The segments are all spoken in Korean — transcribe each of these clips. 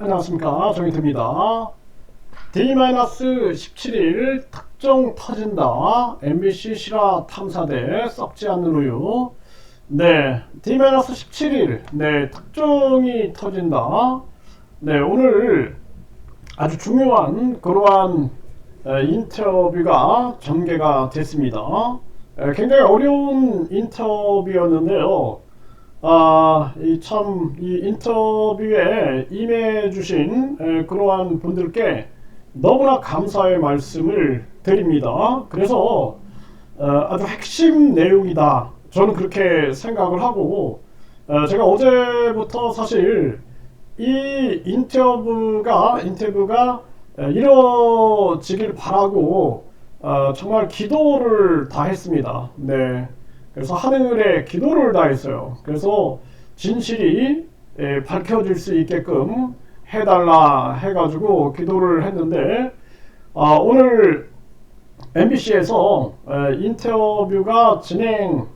안녕하십니까 정인태입니다. D-17일 특정 터진다 MBC 실화 탐사대 썩지 우유 네 D-17일 네 특정이 터진다 네 오늘 아주 중요한 그러한 에, 인터뷰가 전개가 됐습니다. 에, 굉장히 어려운 인터뷰였는데요. 아, 이 참, 이 인터뷰에 임해주신 에, 그러한 분들께 너무나 감사의 말씀을 드립니다. 그래서 어, 아주 핵심 내용이다. 저는 그렇게 생각을 하고, 어, 제가 어제부터 사실 이 인터뷰가, 인터뷰가 에, 이루어지길 바라고, 어, 정말 기도를 다 했습니다. 네. 그래서 하늘에 기도를 다했어요. 그래서 진실이 에, 밝혀질 수 있게끔 해달라 해가지고 기도를 했는데 아, 오늘 MBC에서 인터뷰가 진행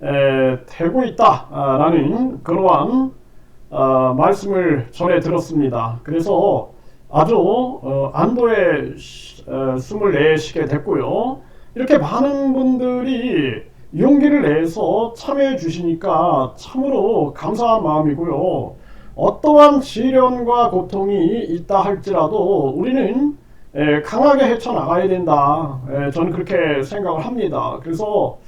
에, 되고 있다라는 그러한 어, 말씀을 전해 들었습니다. 그래서 아주 어, 안도의 시- 어, 숨을 내쉬게 됐고요. 이렇게 많은 분들이 용기를 내서 참여해 주시니까 참으로 감사한 마음이고요. 어떠한 시련과 고통이 있다 할지라도 우리는 에, 강하게 헤쳐나가야 된다. 에, 저는 그렇게 생각을 합니다. 그래서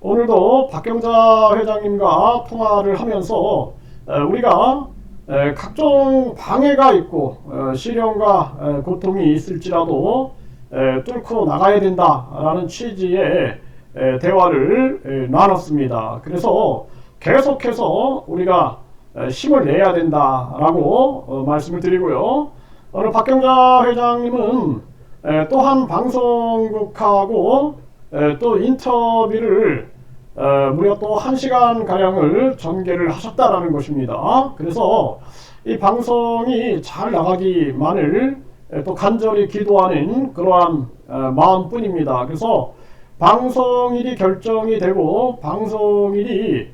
오늘도 박경자 회장님과 통화를 하면서 에, 우리가 에, 각종 방해가 있고 에, 시련과 에, 고통이 있을지라도 에, 뚫고 나가야 된다라는 취지의 에, 대화를 에, 나눴습니다. 그래서 계속해서 우리가 에, 힘을 내야 된다라고 어, 말씀을 드리고요. 오늘 박경자 회장님은 에, 또한 방송국하고 에, 또 인터뷰를 에, 무려 또한 시간 가량을 전개를 하셨다라는 것입니다. 그래서 이 방송이 잘 나가기만을 에, 또 간절히 기도하는 그러한 에, 마음뿐입니다. 그래서 방송일이 결정이 되고 방송일이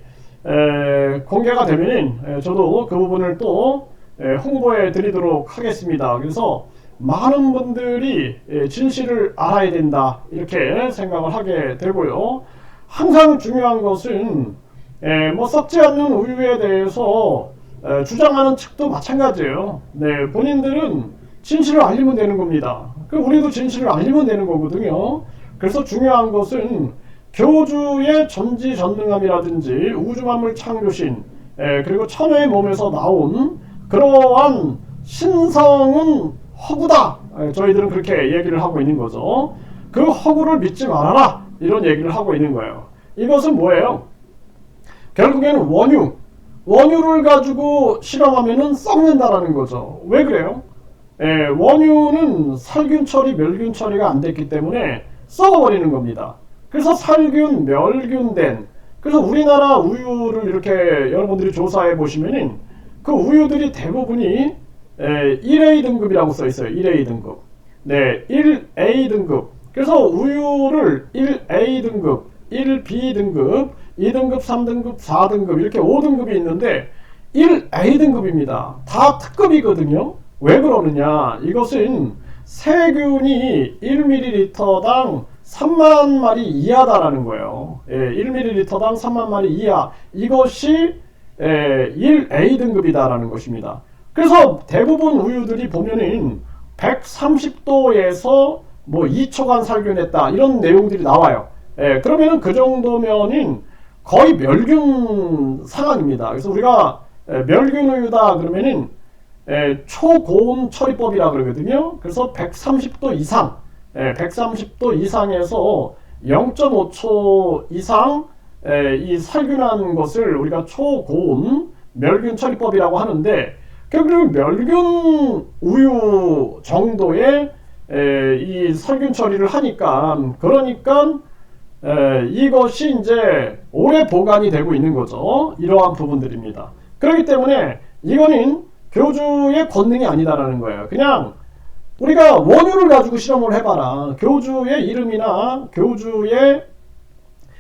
에, 공개가 되면은 에, 저도 그 부분을 또 에, 홍보해 드리도록 하겠습니다. 그래서 많은 분들이 에, 진실을 알아야 된다 이렇게 생각을 하게 되고요. 항상 중요한 것은 에, 뭐 썩지 않는 우유에 대해서 에, 주장하는 측도 마찬가지예요. 네, 본인들은 진실을 알리면 되는 겁니다. 그 우리도 진실을 알리면 되는 거거든요. 그래서 중요한 것은 교주의 전지전능함이라든지 우주만물 창조신 에, 그리고 천의 몸에서 나온 그러한 신성은 허구다. 에, 저희들은 그렇게 얘기를 하고 있는 거죠. 그 허구를 믿지 말아라. 이런 얘기를 하고 있는 거예요. 이것은 뭐예요? 결국에는 원유. 원유를 가지고 실험하면은 썩는다라는 거죠. 왜 그래요? 예, 원유는 살균 처리, 멸균 처리가 안 됐기 때문에 썩어버리는 겁니다. 그래서 살균, 멸균된 그래서 우리나라 우유를 이렇게 여러분들이 조사해 보시면은 그 우유들이 대부분이 에, 1A 등급이라고 써 있어요. 1A 등급. 네, 1A 등급. 그래서 우유를 1A 등급, 1B 등급, 2등급, 3등급, 4등급 이렇게 5등급이 있는데 1A 등급입니다. 다 특급이거든요. 왜 그러느냐? 이것은 세균이 1ml당 3만 마리 이하다라는 거예요. 예, 1ml당 3만 마리 이하. 이것이 예, 1A 등급이다라는 것입니다. 그래서 대부분 우유들이 보면은 130도에서 뭐 2초간 살균했다 이런 내용들이 나와요. 예, 그러면은 그 정도면은 거의 멸균 상황입니다. 그래서 우리가 예, 멸균 우유다 그러면은 예, 초고온 처리법이라 그러거든요. 그래서 130도 이상, 예, 130도 이상에서 0.5초 이상 예, 이 살균한 것을 우리가 초고온 멸균 처리법이라고 하는데 결국 멸균 우유 정도의 에, 이 살균 처리를 하니까 그러니까 에, 이것이 이제 오래 보관이 되고 있는 거죠. 이러한 부분들입니다. 그렇기 때문에 이거는 교주의 권능이 아니다라는 거예요. 그냥 우리가 원유를 가지고 실험을 해봐라. 교주의 이름이나 교주의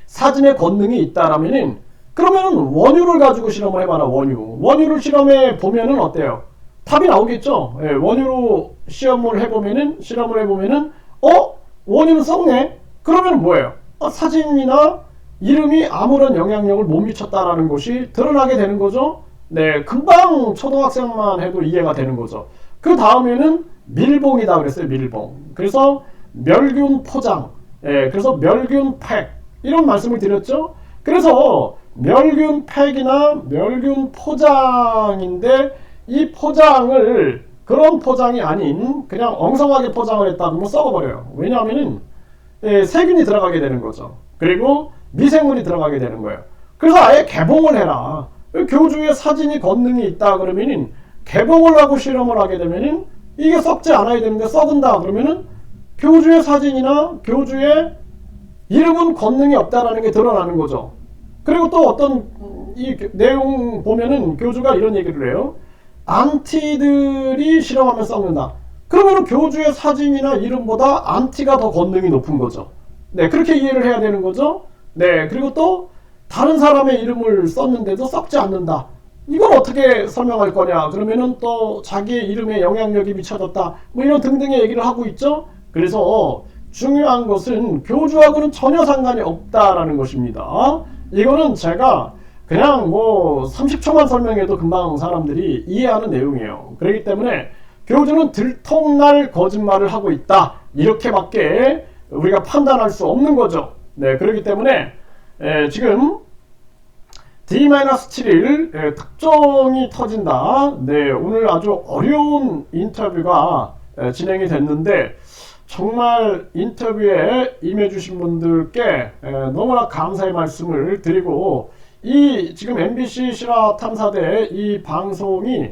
사진의 권능이 있다라면은 그러면은 원유를 가지고 실험을 해봐라 원유. 원유를 실험해 보면은 어때요? 답이 나오겠죠. 예, 원유로 시험을 해보면은 실험을 해보면은 어 원유는 썩네. 그러면 뭐예요? 아, 사진이나 이름이 아무런 영향력을 못 미쳤다라는 것이 드러나게 되는 거죠. 네, 금방 초등학생만 해도 이해가 되는 거죠. 그 다음에는 밀봉이다 그랬어요. 밀봉. 그래서 멸균 포장. 예, 그래서 멸균 팩 이런 말씀을 드렸죠. 그래서 멸균 팩이나 멸균 포장인데 이 포장을 그런 포장이 아닌 그냥 엉성하게 포장을 했다 그러면 썩어버려요. 왜냐하면은 예, 세균이 들어가게 되는 거죠. 그리고 미생물이 들어가게 되는 거예요. 그래서 아예 개봉을 해라. 교주의 사진이 건능이 있다 그러면은 개봉을 하고 실험을 하게 되면은 이게 썩지 않아야 되는데 썩은다 그러면은 교주의 사진이나 교주의 이름은 권능이 없다라는 게 드러나는 거죠. 그리고 또 어떤 이 내용 보면은 교주가 이런 얘기를 해요. 안티들이 실험하면 썩는다. 그러면 교주의 사진이나 이름보다 안티가 더 권능이 높은 거죠. 네, 그렇게 이해를 해야 되는 거죠. 네, 그리고 또 다른 사람의 이름을 썼는데도 썩지 않는다. 이걸 어떻게 설명할 거냐? 그러면은 또 자기의 이름에 영향력이 미쳐졌다. 뭐 이런 등등의 얘기를 하고 있죠. 그래서 중요한 것은 교주하고는 전혀 상관이 없다라는 것입니다. 이거는 제가 그냥 뭐 30초만 설명해도 금방 사람들이 이해하는 내용이에요. 그렇기 때문에 교주는 들통날 거짓말을 하고 있다. 이렇게밖에 우리가 판단할 수 없는 거죠. 네, 그렇기 때문에 에, 지금 D-7일 에, 특종이 터진다. 네, 오늘 아주 어려운 인터뷰가 에, 진행이 됐는데 정말 인터뷰에 임해주신 분들께 에, 너무나 감사의 말씀을 드리고 이 지금 MBC 실화 탐사대 이 방송이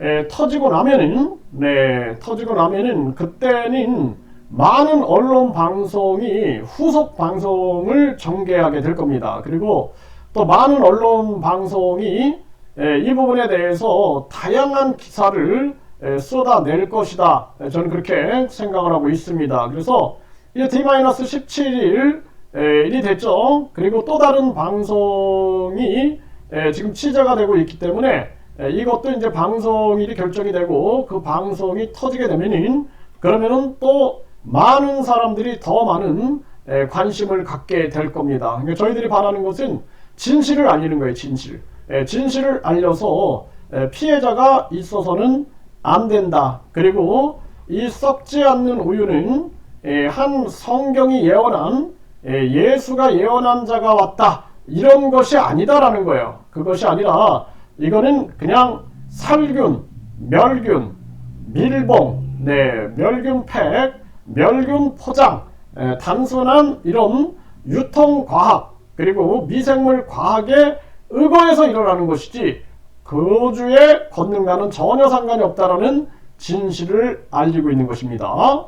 에, 터지고 나면은 네 터지고 나면은 그때는 많은 언론 방송이 후속 방송을 전개하게 될 겁니다. 그리고 또 많은 언론 방송이 에, 이 부분에 대해서 다양한 기사를 에, 쏟아낼 것이다. 에, 저는 그렇게 생각을 하고 있습니다. 그래서 이제 D-17일 일이 됐죠. 그리고 또 다른 방송이 에, 지금 취재가 되고 있기 때문에 에, 이것도 이제 방송일이 결정이 되고 그 방송이 터지게 되면은 그러면은 또 많은 사람들이 더 많은 에, 관심을 갖게 될 겁니다. 그러니까 저희들이 바라는 것은 진실을 알리는 거예요. 진실. 에, 진실을 알려서 에, 피해자가 있어서는 안 된다. 그리고 이 썩지 않는 우유는 에, 한 성경이 예언한 에, 예수가 예언한 자가 왔다. 이런 것이 아니다라는 거예요. 그것이 아니라 이거는 그냥 살균, 멸균, 밀봉, 네, 멸균 팩, 멸균 포장, 에, 단순한 이런 유통 과학 그리고 미생물 과학에 의거해서 일어나는 것이지 거주의 권능과는 전혀 상관이 없다라는 진실을 알리고 있는 것입니다.